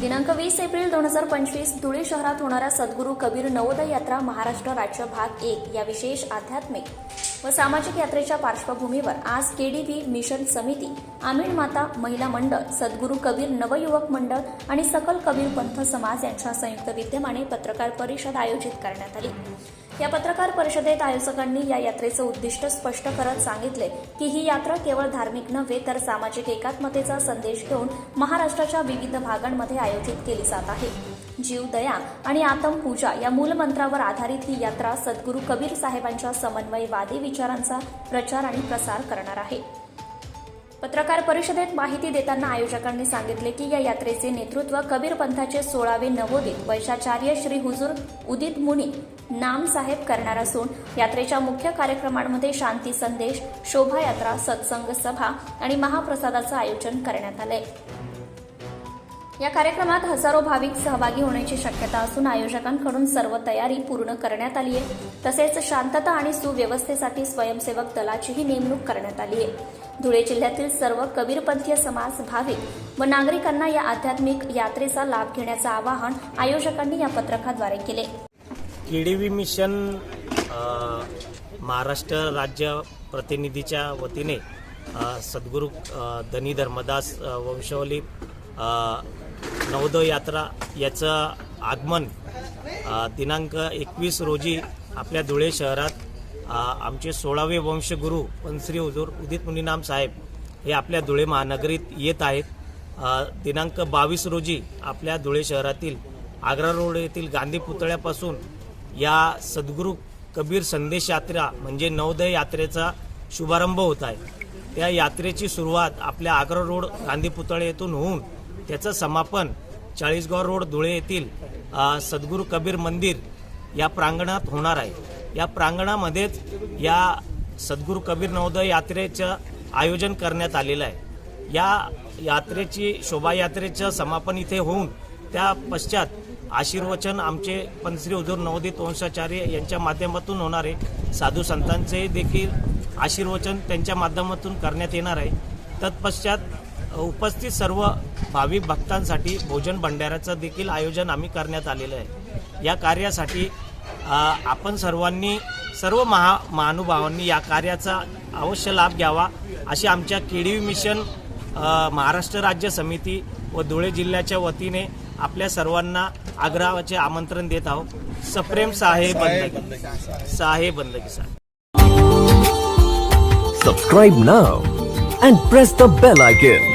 दिनांक वीस एप्रिल दोन हजार पंचवीस धुळे शहरात होणाऱ्या सद्गुरू कबीर नवोदय यात्रा महाराष्ट्र राज्य भाग एक या विशेष आध्यात्मिक व सामाजिक यात्रेच्या पार्श्वभूमीवर आज केडीबी मिशन समिती आमीण माता महिला मंडळ सद्गुरू कबीर नवयुवक मंडळ आणि सकल कबीर पंथ समाज यांच्या संयुक्त विद्यमाने पत्रकार परिषद आयोजित करण्यात आली. या पत्रकार परिषदेत आयोजकांनी या यात्रेचं उद्दिष्ट स्पष्ट करत सांगितले की ही यात्रा केवळ धार्मिक नव्हे तर सामाजिक एकात्मतेचा संदेश घेऊन महाराष्ट्राच्या विविध भागांमध्ये आयोजित केली जात आहे. जीव दया आणि आत्मपूजा या मूलमंत्रावर आधारित ही यात्रा सद्गुरू कबीर साहेबांच्या समन्वयवादी विचारांचा प्रचार आणि प्रसार करणार आहे. पत्रकार परिषदेत माहिती देताना आयोजकांनी सांगितले की या यात्रेचे नेतृत्व कबीर पंथाचे सोळावे नवोदित वैशाचार्य श्री हुजूर उदित मुनी नाम साहेब करणार असून यात्रेच्या मुख्य कार्यक्रमांमध्ये शांती संदेश शोभायात्रा सत्संग सभा आणि महाप्रसादाचं आयोजन करण्यात आलंय. या कार्यक्रमात हजारो भाविक सहभागी होण्याची शक्यता असून आयोजकांकडून सर्व तयारी पूर्ण करण्यात आली आहे. तसेच शांतता आणि सुव्यवस्थेसाठी स्वयंसेवक दलाचीही नेमणूक करण्यात आली आहे. धुळे जिल्ह्यातील सर्व कबीरपंथीय समाज भाविक व नागरिकांना या आध्यात्मिक यात्रेचा लाभ घेण्याचं आवाहन आयोजकांनी या पत्रकाद्वारे केले. केडीव्ही मिशन महाराष्ट्र राज्य प्रतिनिधीच्या वतीने सद्गुरू धनी धर्मदास वंशवली नवोदय यात्रा याचं आगमन दिनांक एकवीस रोजी आपल्या धुळे शहरात आमचे सोळावे वंशगुरू पंश्री हुजूर उदित मुनीनाम साहेब हे आपल्या धुळे महानगरीत येत आहेत. दिनांक बावीस रोजी आपल्या धुळे शहरातील आग्रा रोड येथील गांधी पुतळ्यापासून या सद्गुरू कबीर संदेश यात्रा म्हणजे नवोदय यात्रेचा शुभारंभ होत आहे. त्या यात्रेची सुरुवात आपल्या आग्रा रोड गांधी पुतळे येथून होऊन त्याचं समापन चाळीसगाव रोड धुळे येथील सद्गुरु सद्गुरू कबीर मंदिर या प्रांगणात होणार आहे. या प्रांगणामध्येच या सद्गुरू कबीर नवोदय यात्रेचं आयोजन करण्यात आलेलं आहे. या यात्रेची शोभायात्रेचं समापन इथे होऊन त्या पश्चात आशीर्वचन आमचे पंचश्री हुजूर नवोदित वंशाचार्य यांच्या माध्यमातून होणार आहे. साधू संतांचे देखील आशीर्वचन त्यांच्या माध्यमातून करण्यात येणार आहे. तत्पश्चात उपस्थित सर्व भाविक भक्तांसाठी भोजन भंडाऱ्याचं देखील आयोजन आम्ही करण्यात आलेलं आहे. या कार्यासाठी आपण सर्वांनी सर्व महा महानुभावांनी या कार्याचा अवश्य लाभ घ्यावा अशी आमच्या केडीव्ही मिशन महाराष्ट्र राज्य समिती व धुळे जिल्ह्याच्या वतीने आपल्या सर्वांना आग्रहाचे आमंत्रण देत आहोत. सप्रेम साहेब बंदगी साहेब बंदगी साहेब subscribe now and press the bell icon.